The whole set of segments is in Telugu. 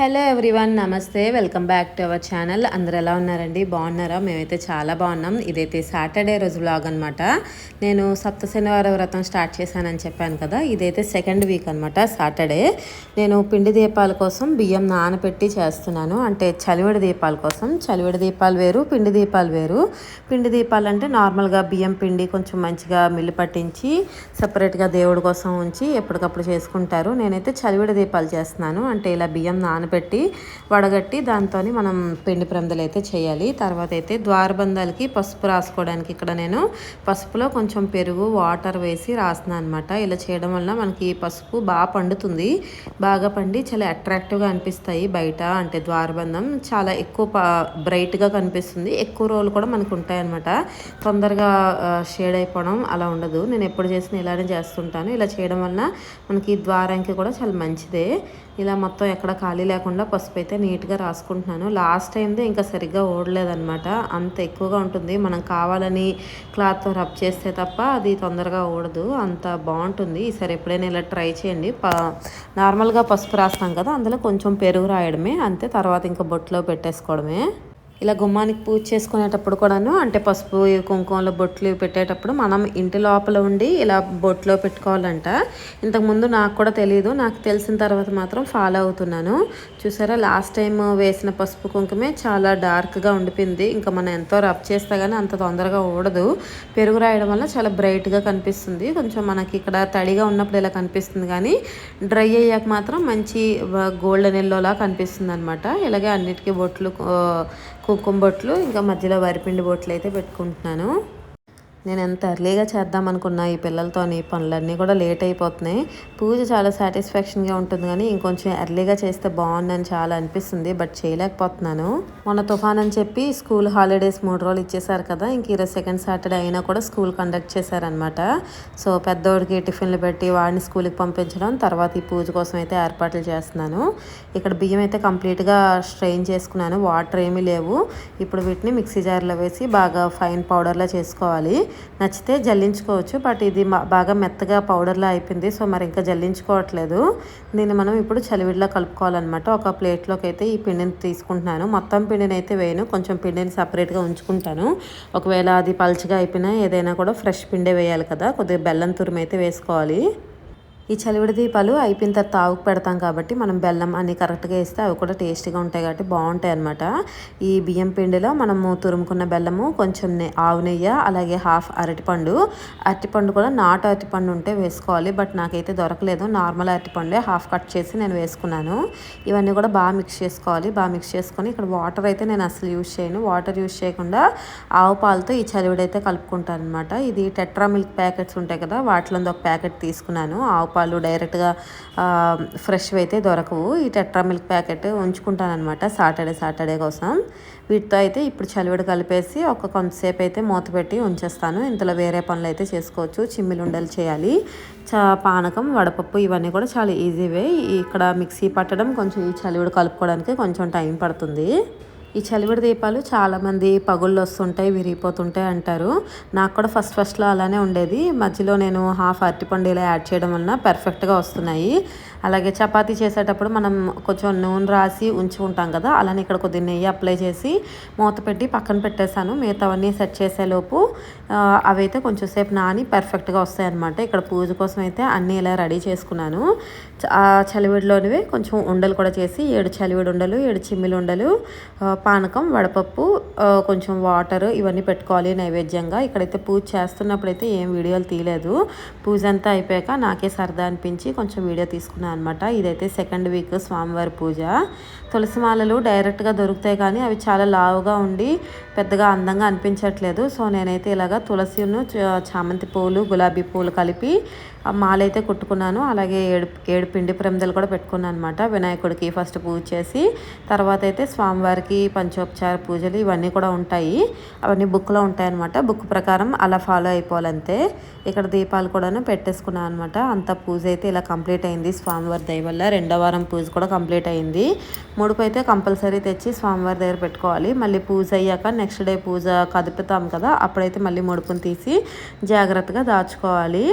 హలో ఎవ్రీవన్ నమస్తే. Welcome back to our channel. అందరు ఎలా ఉన్నారండి? బాగున్నారా? మేమైతే చాలా బాగున్నాం. ఇదైతే సాటర్డే రోజు బ్లాగ్ అనమాట నేను సప్త శనివారం వ్రతం స్టార్ట్ చేశానని చెప్పాను కదా. ఇదైతే సెకండ్ వీక్ అనమాట సాటర్డే. నేను పిండి దీపాల కోసం బియ్యం నానబెట్టి చేస్తున్నాను. అంటే చలివిడి దీపాల కోసం. చలివిడి దీపాలు వేరు పిండి దీపాలు వేరు. పిండి దీపాలు అంటే నార్మల్గా బియ్యం పిండి కొంచెం మంచిగా మిల్లు పట్టించి సపరేట్గా దేవుడి కోసం ఉంచి ఎప్పటికప్పుడు చేసుకుంటారు. నేనైతే చలివిడి దీపాలు చేస్తున్నాను. అంటే ఇలా బియ్యం నానబెట్టి వడగట్టి దాంతో మనం పిండి ప్రమిదలు అయితే చేయాలి. తర్వాత అయితే ద్వారబంధాలకి పసుపు రాసుకోవడానికి ఇక్కడ నేను పసుపులో కొంచెం పెరుగు వాటర్ వేసి రాసిన అనమాట ఇలా చేయడం వల్ల మనకి పసుపు బాగా పండుతుంది. బాగా పండి చాలా అట్రాక్టివ్గా అనిపిస్తాయి బయట. అంటే ద్వారబంధం చాలా ఎక్కువ బ్రైట్గా కనిపిస్తుంది. ఎక్కువ రోజులు కూడా మనకు ఉంటాయి అనమాట తొందరగా షేడ్ అయిపోవడం అలా ఉండదు. నేను ఎప్పుడు చేసిన ఇలానే చేస్తుంటాను. ఇలా చేయడం వలన మనకి ద్వారానికి కూడా చాలా మంచిదే. ఇలా మొత్తం ఎక్కడ ఖాళీ లేకుండా పసుపు అయితే నీట్గా రాసుకుంటున్నాను. లాస్ట్ టైందే ఇంకా సరిగ్గా ఓడలేదనమాట అంత ఎక్కువగా ఉంటుంది. మనం కావాలని క్లాత్తో రబ్ చేస్తే తప్ప అది తొందరగా ఓడదు అంత బాగుంటుంది. ఈసారి ఎప్పుడైనా ఇలా ట్రై చేయండి. ప నార్మల్గా పసుపు రాస్తాం కదా అందులో కొంచెం పెరుగు రాయడమే అంతే తర్వాత ఇంకా బొట్లో పెట్టేసుకోవడమే. ఇలా గుమ్మానికి పూజ చేసుకునేటప్పుడు కూడాను అంటే పసుపు కుంకుమలో బొట్లు పెట్టేటప్పుడు మనం ఇంటి లోపల ఉండి ఇలా బొట్లో పెట్టుకోవాలంట. ఇంతకుముందు నాకు కూడా తెలియదు నాకు తెలిసిన తర్వాత మాత్రం ఫాలో అవుతున్నాను. చూసారా? లాస్ట్ టైం వేసిన పసుపు కుంకుమే చాలా డార్క్గా ఉండిపోయింది. ఇంకా మనం ఎంతో రబ్ చేస్తే కానీ అంత తొందరగా ఊడదు. పెరుగు రాయడం వల్ల చాలా బ్రైట్గా కనిపిస్తుంది. కొంచెం మనకి ఇక్కడ తడిగా ఉన్నప్పుడు ఇలా కనిపిస్తుంది కానీ డ్రై అయ్యాక మాత్రం మంచి గోల్డెన్ ఎల్లోలా కనిపిస్తుంది అనమాట ఇలాగే అన్నిటికీ బొట్లు కుంకుమ బొట్లు ఇంకా మధ్యలో వరిపిండి బొట్లు అయితే పెట్టుకుంటున్నాను. నేను ఎంత ఎర్లీగా చేద్దాం అనుకున్నా ఈ పిల్లలతోని పనులన్నీ కూడా లేట్ అయిపోతున్నాయి. పూజ చాలా సాటిస్ఫాక్షన్గా ఉంటుంది కానీ ఇంకొంచెం ఎర్లీగా చేస్తే బాగుందని చాలా అనిపిస్తుంది బట్ చేయలేకపోతున్నాను. మొన్న తుఫాన్ అని చెప్పి స్కూల్ హాలిడేస్ మూడు రోజులు ఇచ్చేసారు కదా ఇంక ఈరోజు సెకండ్ సాటర్డే అయినా కూడా స్కూల్ కండక్ట్ చేశారనమాట సో పెద్దోడికి టిఫిన్లు పెట్టి వాడిని స్కూల్కి పంపించడం తర్వాత ఈ పూజ కోసం అయితే ఏర్పాట్లు చేస్తున్నాను. ఇక్కడ బియ్యం అయితే కంప్లీట్గా స్ట్రెయిన్ చేసుకున్నాను వాటర్ ఏమీ లేవు. ఇప్పుడు వీటిని మిక్సీ జార్లో వేసి బాగా ఫైన్ పౌడర్లా చేసుకోవాలి. నచ్చితే జల్లించుకోవచ్చు బట్ ఇది బాగా మెత్తగా పౌడర్లా అయిపోయింది. సో మరి ఇంకా జల్లించుకోవట్లేదు. దీన్ని మనం ఇప్పుడు చలివిడిలా కలుపుకోవాలన్నమాట. ఒక ప్లేట్లోకి అయితే ఈ పిండిని తీసుకుంటున్నాను. మొత్తం పిండిని అయితే వేయను. కొంచెం పిండిని సపరేట్గా ఉంచుకుంటాను. ఒకవేళ అది పల్చగా అయిపోయినా ఏదైనా కూడా ఫ్రెష్ పిండే వేయాలి కదా. కొద్దిగా బెల్లం తురుము అయితే వేసుకోవాలి. ఈ చలివిడి దీపాలు అయిపోయిన తర్వాత తాగుకు పెడతాం కాబట్టి మనం బెల్లం అన్ని కరెక్ట్గా వేస్తే అవి కూడా టేస్టీగా ఉంటాయి కాబట్టి బాగుంటాయి అనమాట ఈ బియ్యం పిండిలో మనము తురుముకున్న బెల్లము కొంచెం ఆవు నెయ్యి అలాగే హాఫ్ అరటిపండు. అరటిపండు కూడా నాటు అరటిపండు ఉంటే వేసుకోవాలి బట్ నాకైతే దొరకలేదు. నార్మల్ అరటిపండే హాఫ్ కట్ చేసి నేను వేసుకున్నాను. ఇవన్నీ కూడా బాగా మిక్స్ చేసుకోవాలి. బాగా మిక్స్ చేసుకొని ఇక్కడ వాటర్ అయితే నేను అసలు యూజ్ చేయను. వాటర్ యూజ్ చేయకుండా ఆవు పాలతో ఈ చలివిడి అయితే కలుపుకుంటాను అనమాట ఇది టెట్రా మిల్క్ ప్యాకెట్స్ ఉంటాయి కదా వాటిలో ఒక ప్యాకెట్ తీసుకున్నాను. ఆవు పాలు డైరెక్ట్గా ఫ్రెష్వి అయితే దొరకవు. ఈ టెట్రా మిల్క్ ప్యాకెట్ ఉంచుకుంటాను అనమాట సాటర్డే సాటర్డే కోసం. వీటితో అయితే ఇప్పుడు చలివిడి కలిపేసి ఒక కొంతసేపు అయితే మూత పెట్టి ఉంచేస్తాను. ఇంతలో వేరే పనులు అయితే చేసుకోవచ్చు. చిమ్మిలు ఉండలు చేయాలి. చా పానకం వడపప్పు ఇవన్నీ కూడా చాలా ఈజీవే. ఇక్కడ మిక్సీ పట్టడం కొంచెం ఈ చలివిడి కలుపుకోవడానికి కొంచెం టైం పడుతుంది. ఈ చలివిడి దీపాలు చాలామంది పగుళ్ళు వస్తుంటాయి విరిగిపోతుంటాయి అంటారు. నాకు కూడా ఫస్ట్ ఫస్ట్లో అలానే ఉండేది. మధ్యలో నేను హాఫ్ అరటిపండు ఇలా యాడ్ చేయడం వలన పర్ఫెక్ట్గా వస్తున్నాయి. అలాగే చపాతీ చేసేటప్పుడు మనం కొంచెం నూనె రాసి ఉంచుకుంటాం కదా అలానే ఇక్కడ కొద్దిగా నెయ్యి అప్లై చేసి మూత పెట్టి పక్కన పెట్టేశాను. మిగతావన్నీ సెట్ చేసేలోపు అవైతే కొంచెం సేపు నాని పర్ఫెక్ట్గా వస్తాయి అనమాట ఇక్కడ పూజ కోసం అయితే అన్నీ ఇలా రెడీ చేసుకున్నాను. ఆ చలివిడిలోనివి కొంచెం ఉండలు కూడా చేసి ఏడు చలివిడి ఉండలు ఏడు చిమ్మిలి ఉండలు పానకం వడపప్పు కొంచెం వాటర్ ఇవన్నీ పెట్టుకోవాలి నైవేద్యంగా. ఇక్కడైతే పూజ చేస్తున్నప్పుడు అయితే ఏం వీడియోలు తీయలేదు. పూజ అంతా అయిపోయాక నాకే సరదా అనిపించి కొంచెం వీడియో తీసుకున్నాను. అనమాట ఇదైతే సెకండ్ వీక్ స్వామివారి పూజ. తులసి మాలలు డైరెక్ట్గా దొరుకుతాయి కానీ అవి చాలా లావుగా ఉండి పెద్దగా అందంగా అనిపించట్లేదు. సో నేనైతే ఇలాగ తులసిను చామంతి పూలు గులాబీ పూలు కలిపి మాల అయితే కుట్టుకున్నాను. అలాగే ఏడు ఏడు పిండి ప్రమిదలు కూడా పెట్టుకున్నాను అనమాట వినాయకుడికి ఫస్ట్ పూజ చేసి తర్వాత అయితే స్వామివారికి పంచోపచార పూజలు ఇవన్నీ కూడా ఉంటాయి. అవన్నీ బుక్లో ఉంటాయి అనమాట బుక్ ప్రకారం అలా ఫాలో అయిపోవాలంతే. ఇక్కడ దీపాలు కూడాను పెట్టేసుకున్నాను అనమాట అంత పూజ అయితే ఇలా కంప్లీట్ అయింది స్వామి స్వామివారి దయ వల్ల రెండో వారం పూజ కూడా కంప్లీట్ అయింది. ముడుపు అయితే కంపల్సరీ తెచ్చి స్వామివారి దగ్గర పెట్టుకోవాలి. మళ్ళీ పూజ అయ్యాక నెక్స్ట్ డే పూజ కదుపుతాం కదా అప్పుడైతే మళ్ళీ ముడుపుని తీసి జాగ్రత్తగా దాచుకోవాలి.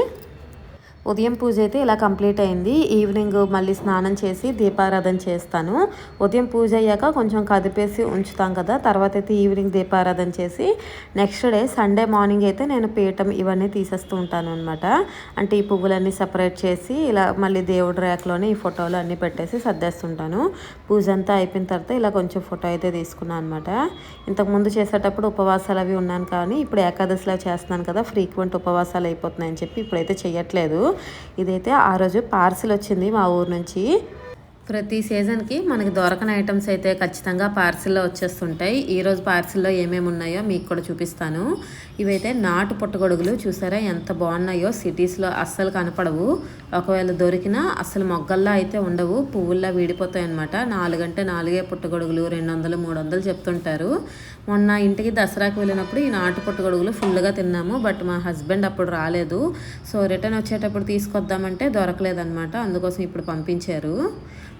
ఉదయం పూజ అయితే ఇలా కంప్లీట్ అయింది. ఈవినింగ్ మళ్ళీ స్నానం చేసి దీపారాధన చేస్తాను. ఉదయం పూజ అయ్యాక కొంచెం కదిపేసి ఉంచుతాం కదా తర్వాత అయితే ఈవినింగ్ దీపారాధన చేసి నెక్స్ట్ డే సండే మార్నింగ్ అయితే నేను పీఠం ఇవన్నీ తీసేస్తూ ఉంటాను అనమాట అంటే ఈ పువ్వులన్నీ సపరేట్ చేసి ఇలా మళ్ళీ దేవుడి ర్యాక్లోనే ఈ ఫోటోలు అన్నీ పెట్టేసి సర్దేస్తుంటాను. పూజ అంతా అయిపోయిన తర్వాత ఇలా కొంచెం ఫోటో అయితే తీసుకున్నాను అనమాట ఇంతకుముందు చేసేటప్పుడు ఉపవాసాలు అవి ఉన్నాను కానీ ఇప్పుడు ఏకాదశిలో చేస్తున్నాను కదా ఫ్రీక్వెంట్ ఉపవాసాలు అయిపోతున్నాయని చెప్పి ఇప్పుడైతే చేయట్లేదు ఇదైతే ఆ రోజు పార్సిల్ వచ్చింది మా ఊరు నుంచి. ప్రతి సీజన్కి మనకి దొరకని ఐటమ్స్ అయితే ఖచ్చితంగా పార్సిల్లో వచ్చేస్తుంటాయి. ఈరోజు పార్సిల్లో ఏమేమి ఉన్నాయో మీకు కూడా చూపిస్తాను. ఇవైతే నాటు పుట్టగొడుగులు చూసారా ఎంత బాగున్నాయో సిటీస్లో అస్సలు కనపడవు. ఒకవేళ దొరికినా అసలు మొగ్గల్లా అయితే ఉండవు. పువ్వుల్లా వీడిపోతాయి అనమాట నాలుగంటే నాలుగే పుట్టగొడుగులు రెండు వందలు మూడు వందలు చెప్తుంటారు. మొన్న ఇంటికి దసరాకి వెళ్ళినప్పుడు ఈ నాటు పుట్టగొడుగులు ఫుల్గా తిన్నాము బట్ మా హస్బెండ్ అప్పుడు రాలేదు. సో రిటర్న్ వచ్చేటప్పుడు తీసుకొద్దామంటే దొరకలేదన్నమాట. అందుకోసం ఇప్పుడు పంపించారు.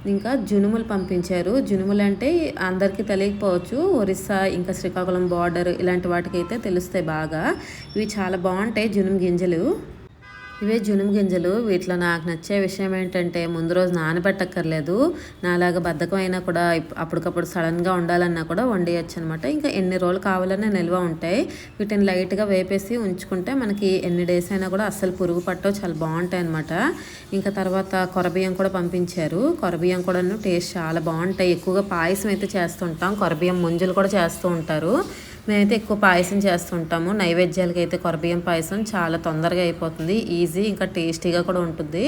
ఇంకా జునుములు పంపించారు. జునుములు అంటే అందరికీ తెలియకపోవచ్చు ఒరిస్సా ఇంకా శ్రీకాకుళం బార్డర్ ఇలాంటి వాటికైతే తెలుస్తాయి బాగా. ఇవి చాలా బాగుంటాయి జునుము గింజలు. ఇవే జునుము గింజలు. వీటిలో నాకు నచ్చే విషయం ఏంటంటే ముందు రోజు నానబెట్టక్కర్లేదు. నాలాగా బద్ధకం అయినా కూడా అప్పటికప్పుడు సడన్గా ఉండాలన్నా కూడా వండేయచ్చు అనమాట ఇంకా ఎన్ని రోజులు కావాలన్నా నిల్వ ఉంటాయి. వీటిని లైట్గా వేపేసి ఉంచుకుంటే మనకి ఎన్ని డేస్ అయినా కూడా అస్సలు పురుగు పట్టవు. చాలా బాగుంటాయి అనమాట ఇంకా తర్వాత కొరబియ్యం కూడా పంపించారు. కొరబియ్యం కూడా టేస్ట్ చాలా బాగుంటాయి. ఎక్కువగా పాయసం అయితే చేస్తుంటాం. కొరబియ్యం ముంజలు కూడా చేస్తూ ఉంటారు. మేమైతే ఎక్కువ పాయసం చేస్తుంటాము. నైవేద్యాలకి అయితే కొరబియ్యం పాయసం చాలా తొందరగా అయిపోతుంది. ఈజీ ఇంకా టేస్టీగా కూడా ఉంటుంది.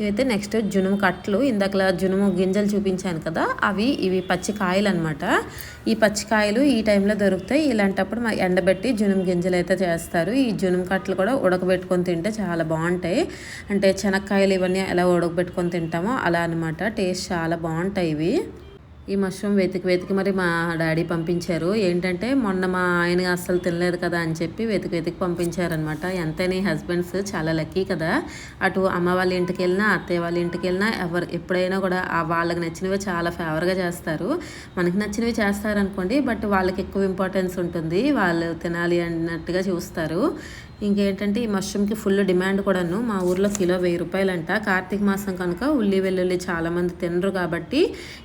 ఇవైతే నెక్స్ట్ జునుము కట్లు ఇందాకలా జునుము గింజలు చూపించాను కదా అవి ఇవి పచ్చికాయలు అనమాట ఈ పచ్చికాయలు ఈ టైంలో దొరుకుతాయి. ఇలాంటప్పుడు మా ఎండబెట్టి జునుము గింజలు అయితే చేస్తారు. ఈ జునుము కట్లు కూడా ఉడకబెట్టుకొని తింటే చాలా బాగుంటాయి. అంటే శనక్కాయలు ఇవన్నీ ఎలా ఉడకబెట్టుకొని తింటామో అలా అనమాట టేస్ట్ చాలా బాగుంటాయి ఇవి. ఈ మష్రూమ్ వెతికి వెతికి మరి మా డాడీ పంపించారు. ఏంటంటే మొన్న మా ఆయన అస్సలు తినలేదు కదా అని చెప్పి వెతికి వెతికి పంపించారనమాట ఎంతైనా హస్బెండ్స్ చాలా లక్కీ కదా. అటు అమ్మ వాళ్ళ ఇంటికి వెళ్ళినా అత్తయ్య వాళ్ళ ఇంటికి వెళ్ళినా ఎవరు ఎప్పుడైనా కూడా వాళ్ళకి నచ్చినవి చాలా ఫేవర్గా చేస్తారు. మనకి నచ్చినవి చేస్తారనుకోండి బట్ వాళ్ళకి ఎక్కువ ఇంపార్టెన్స్ ఉంటుంది. వాళ్ళు తినాలి అన్నట్టుగా చూస్తారు. ఇంకేంటంటే ఈ మష్రూమ్కి ఫుల్ డిమాండ్ కూడాను. మా ఊర్లో కిలో వెయ్యి రూపాయలంట. కార్తీక మాసం కనుక ఉల్లి వెల్లుల్లి చాలామంది తినరు కాబట్టి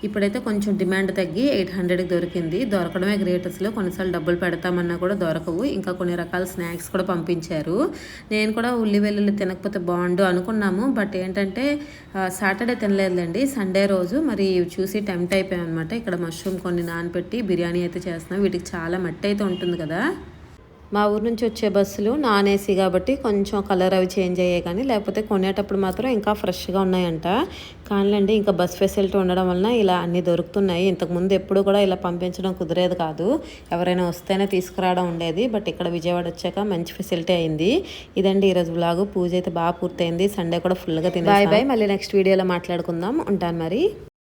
ఇప్పుడైతే కొంచెం డిమాండ్ తగ్గి ఎయిట్ హండ్రెడ్కి దొరికింది. దొరకడమే గ్రేట్ అసలు. కొన్నిసార్లు డబ్బులు పెడతామన్నా కూడా దొరకవు. ఇంకా కొన్ని రకాల స్నాక్స్ కూడా పంపించారు. నేను కూడా ఉల్లి వెల్లుల్లి తినకపోతే బాగుండు అనుకున్నాము. బట్ ఏంటంటే సాటర్డే తినలేదులేండి. సండే రోజు మరి చూసి టెంప్ట్ అయిపోయాం అనమాట ఇక్కడ మష్రూమ్ కొన్ని నానపెట్టి బిర్యానీ అయితే చేస్తున్నాం. వీటికి చాలా మట్టి అయితే ఉంటుంది కదా. మా ఊరు నుంచి వచ్చే బస్సులు నాన్ ఏసీ కాబట్టి కొంచెం కలర్ అవి చేంజ్ అయ్యాయి కానీ లేకపోతే కొనేటప్పుడు మాత్రం ఇంకా ఫ్రెష్గా ఉన్నాయంట. కానిలేండి ఇంకా బస్ ఫెసిలిటీ ఉండడం వలన ఇలా అన్నీ దొరుకుతున్నాయి. ఇంతకుముందు ఎప్పుడు కూడా ఇలా పంపించడం కుదిరేది కాదు. ఎవరైనా వస్తేనే తీసుకురావడం ఉండేది. బట్ ఇక్కడ విజయవాడ వచ్చాక మంచి ఫెసిలిటీ అయింది. ఇదండి ఈరోజు బ్లాగ్ పూజ అయితే బాగా పూర్తయింది. సండే కూడా ఫుల్గా తిన్నాయి బాయ్ బాయ్. మళ్ళీ నెక్స్ట్ వీడియోలో మాట్లాడుకుందాం. ఉంటాను మరి.